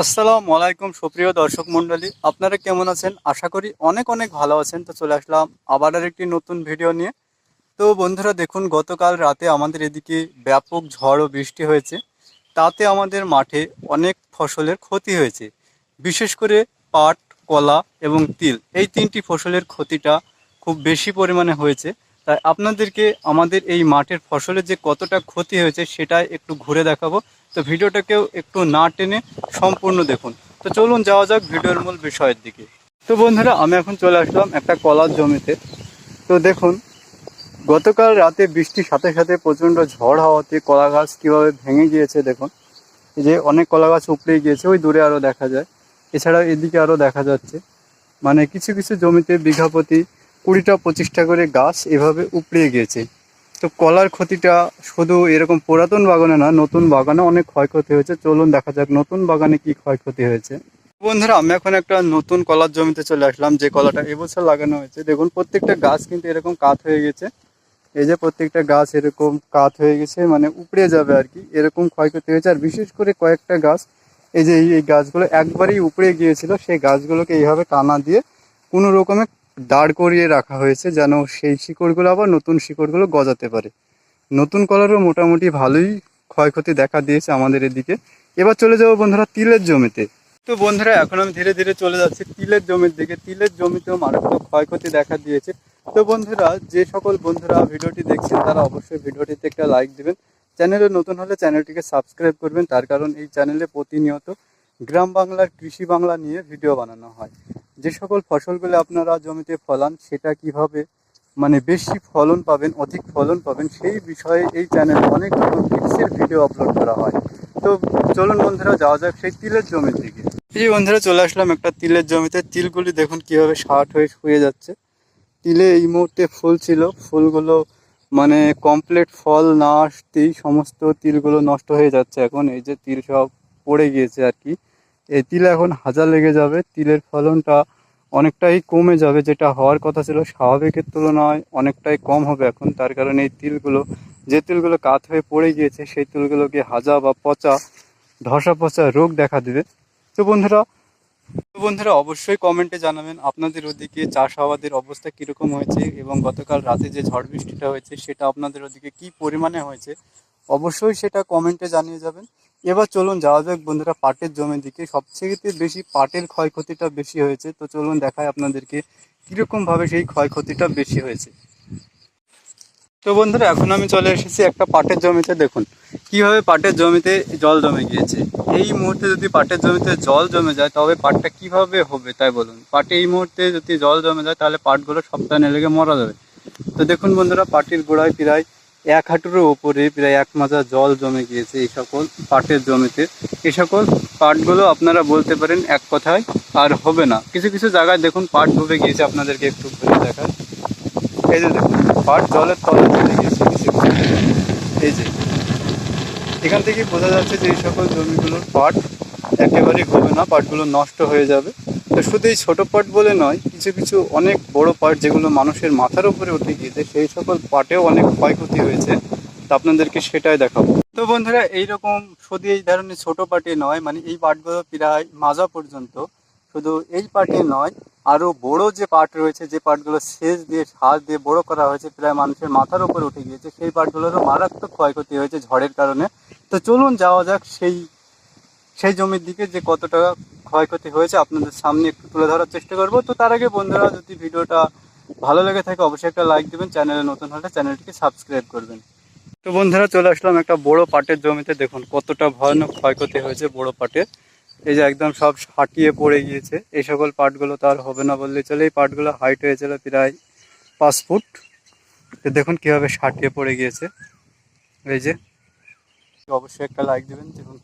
আসসালামু আলাইকুম, সুপ্রিয় দর্শক মণ্ডলী। আপনারা কেমন আছেন? আশা করি অনেক অনেক ভালো আছেন। তো চলে আসলাম আবার একটি নতুন ভিডিও নিয়ে। তো বন্ধুরা, দেখুন, গতকাল রাতে আমাদের এদিকে ব্যাপক ঝড় ও বৃষ্টি হয়েছে। তাতে আমাদের মাঠে অনেক ফসলের ক্ষতি হয়েছে। বিশেষ করে পাট, কলা এবং তিল। এই তিনটি ফসলের ক্ষতিটা খুব বেশি পরিমাণে হয়েছে। তাই আপনাদেরকে আমাদের এই মাঠের ফসলের যে কতটা ক্ষতি হয়েছে, সেটা একটু ঘুরে দেখাবো। তো ভিডিওটাকেও একটু না টেনে সম্পূর্ণ দেখুন। তো চলুন যাওয়া যাক ভিডিওর মূল বিষয়ের দিকে। তো বন্ধুরা, আমি এখন চলে আসলাম একটা কলার জমিতে। তো দেখুন, গতকাল রাতে বৃষ্টির সাথে সাথে প্রচণ্ড ঝড় হওয়াতে কলা গাছ কীভাবে ভেঙে গিয়েছে দেখুন। এই যে অনেক কলা গাছ উপড়ে গিয়েছে, ওই দূরে আরও দেখা যায়। এছাড়াও এদিকে আরও দেখা যাচ্ছে। মানে কিছু কিছু জমিতে বিঘা প্রতি কুড়িটা পঁচিশটা করে গাছ এভাবে উপড়ে গিয়েছে। তো কলার ক্ষতিটা শুধু এরকম পুরাতন বাগানে না, নতুন বাগানে অনেক ক্ষয়ক্ষতি হয়েছে। চলুন দেখা যাক নতুন বাগানে কি ক্ষয়ক্ষতি হয়েছে। বন্ধুরা, আমি এখন একটা নতুন কলার জমিতে চলে আসলাম। যে কলাটা এবছর লাগানো হয়েছে। দেখুন, প্রত্যেকটা গাছ কিন্তু এরকম কাত হয়ে গেছে। এই যে প্রত্যেকটা গাছ এরকম কাত হয়ে গেছে মানে উপড়ে যাবে আর কি। এরকম ক্ষয়ক্ষতি হয়েছে। আর বিশেষ করে কয়েকটা গাছ, এই যে এই- গাছগুলো একবারেই উপড়ে গিয়েছিল, সেই গাছগুলোকে এইভাবে কানা দিয়ে কোনো রকমে দাঁড় করিয়ে রাখা হয়েছে যেন সেই শিকড়গুলো আবার নতুন শিকড়গুলো গজাতে পারে। নতুন কলারও মোটামুটি ভালোই ক্ষয়ক্ষতি দেখা দিয়েছে আমাদের এদিকে। এবার চলে যাব বন্ধুরা তিলের জমিতে। তো বন্ধুরা, এখন আমি ধীরে ধীরে চলে যাচ্ছি তিলের জমির দিকে। তিলের জমিতেও মারাত্মক ক্ষয়ক্ষতি দেখা দিয়েছে। তো বন্ধুরা, যে সকল বন্ধুরা ভিডিওটি দেখছেন, তারা অবশ্যই ভিডিওটিতে একটা লাইক দেবেন। চ্যানেলে নতুন হলে চ্যানেলটিকে সাবস্ক্রাইব করবেন। তার কারণ এই চ্যানেলে প্রতিনিয়ত গ্রাম বাংলার কৃষি বাংলা নিয়ে ভিডিও বানানো হয়। যে সকল ফসলগুলো আপনারা জমিতে ফলান, সেটা কীভাবে মানে বেশি ফলন পাবেন, অধিক ফলন পাবেন, সেই বিষয়ে এই চ্যানেলে অনেক রকম টিপসের ভিডিও আপলোড করা হয়। তো চলুন বন্ধুরা, যাওয়া যাক সেই তিলের জমির দিকে। এই বন্ধুরা, চলে আসলাম একটা তিলের জমিতে। তিলগুলি দেখুন কীভাবে শার্ট হয়ে শুয়ে যাচ্ছে। তিলে এই মুহূর্তে ফুল ছিল। ফুলগুলো মানে কমপ্লিট ফল না আসতেই সমস্ত তিলগুলো নষ্ট হয়ে যাচ্ছে এখন। এই যে তিল সব পড়ে গিয়েছে আর কি। এই তিল এখন হাজার লেগে যাবে। তিলের ফলনটা অনেকটাই কমে যাবে, যেটা হওয়ার কথা ছিল স্বাভাবিকের তুলনায় অনেকটাই কম হবে এখন। তার কারণে এই তিলগুলো, যে তিলগুলো কাত হয়ে পড়ে গিয়েছে, সেই তিলগুলোকে হাজা বা পচা, ধসা পচা রোগ দেখা দেবে। তো বন্ধুরা তো বন্ধুরা, অবশ্যই কমেন্টে জানাবেন আপনাদের ওদিকে চাষাবাদের অবস্থা কীরকম হয়েছে এবং গতকাল রাতে যে ঝড় বৃষ্টিটা হয়েছে, সেটা আপনাদের ওদিকে কী পরিমাণে হয়েছে? অবশ্যই সেটা কমেন্টে জানিয়ে যাবেন। এবার চলুন যাওয়া যাক বন্ধুরা, পাটের জমির দিকে। সবচেয়ে বেশি পাটের ক্ষয়ক্ষতিটা বেশি হয়েছে, তো চলুন দেখায় আপনাদেরকে কীরকমভাবে সেই ক্ষয়ক্ষতিটা বেশি হয়েছে। তো বন্ধুরা, এখন আমি চলে এসেছি একটা পাটের জমিতে। দেখুন, কীভাবে পাটের জমিতে জল জমে গিয়েছে। এই মুহূর্তে যদি পাটের জমিতে জল জমে যায়, তবে পাটটা কীভাবে হবে তাই বলুন। পাটে এই মুহূর্তে যদি জল জমে যায়, তাহলে পাটগুলো সপ্তাহে লেগে মরা যাবে। তো দেখুন বন্ধুরা, পাটির গোড়ায় প্রায় এক হাঁটুর ওপরে প্রায় এক মাজা জল জমে গিয়েছে এই সকল পাটের জমিতে। এই সকল পাটগুলো আপনারা বলতে পারেন এক কথায় আর হবে না। কিছু কিছু জায়গায় দেখুন পাট ডুবে গিয়েছে, আপনাদেরকে একটু ঘুরে দেখায় এই যে দেখুন, পাট জলের তলে চলে গিয়েছে কিছু কিছু এই যে, এখান থেকে বোঝা যাচ্ছে যে এই সকল জমিগুলোর পাট একেবারেই হবে না, পাটগুলো নষ্ট হয়ে যাবে। তো শুধু এই ছোটো পাট বলে নয়, কিছু কিছু অনেক বড় পাট যেগুলো মানুষের মাথার উপরে উঠে গিয়েছে, সেই সকল পাটেও অনেক ক্ষয়ক্ষতি হয়েছে। তো আপনাদেরকে সেটাই দেখাবো। তো বন্ধুরা, এইরকম শুধু এই ধরনের ছোটো পাটে নয় মানে এই পাটগুলো প্রায় মাজা পর্যন্ত শুধু এই পাটে নয়, আরও বড় যে পাট রয়েছে, যে পাটগুলো সেচ দিয়ে, সার দিয়ে বড় করা হয়েছে, প্রায় মানুষের মাথার উপরে উঠে গিয়েছে, সেই পাটগুলোরও মারাত্মক ক্ষয়ক্ষতি হয়েছে ঝড়ের কারণে। তো চলুন যাওয়া যাক সেই সেই জমির দিকে যে কত টাকা ক্ষয়ক্ষতি হয়েছে, আপনাদের সামনে একটু তুলে ধরার চেষ্টা করব। তো তার আগে বন্ধুরা, যদি ভিডিওটা ভালো লেগে থাকে, অবশ্যই একটা লাইক দেবেন, চ্যানেলে নতুন হলে চ্যানেলটিকে সাবস্ক্রাইব করবেন। তো বন্ধুরা, চলে আসলাম একটা বড় পাটের জমিতে। দেখুন, কতটা ভয়ানক ক্ষয়ক্ষতি হয়েছে বড় পাটের এই যে একদম সব হাঁটিয়ে পড়ে গিয়েছে। এই সকল পাটগুলো তো আর হবে না বললে চলে। এই পাটগুলো হাইট হয়েছিল প্রায় পাঁচ ফুট। দেখুন কীভাবে সাটিয়ে পড়ে গিয়েছে। এই যে অবশ্যই একটা লাইক দেবেন, দেখুন,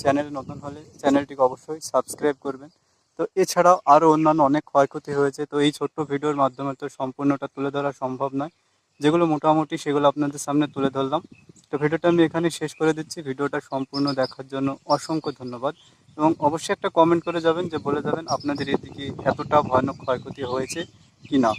চ্যানেল নতুন হলে চ্যানেলটিকে অবশ্যই সাবস্ক্রাইব করবেন। তো এছাড়াও আরও অন্যান্য অনেক ক্ষয়ক্ষতি হয়েছে, তো এই ছোট্ট ভিডিওর মাধ্যমে তো সম্পূর্ণটা তুলে ধরা সম্ভব নয়। যেগুলো মোটামুটি সেগুলো আপনাদের সামনে তুলে ধরলাম। তো ভিডিওটা আমি এখানে শেষ করে দিচ্ছি। ভিডিওটা সম্পূর্ণ দেখার জন্য অসংখ্য ধন্যবাদ। এবং অবশ্যই একটা কমেন্ট করে যাবেন যে, বলে যাবেন আপনাদের এদিকে এতটা ভয়ানক ক্ষয়ক্ষতি হয়েছে কি না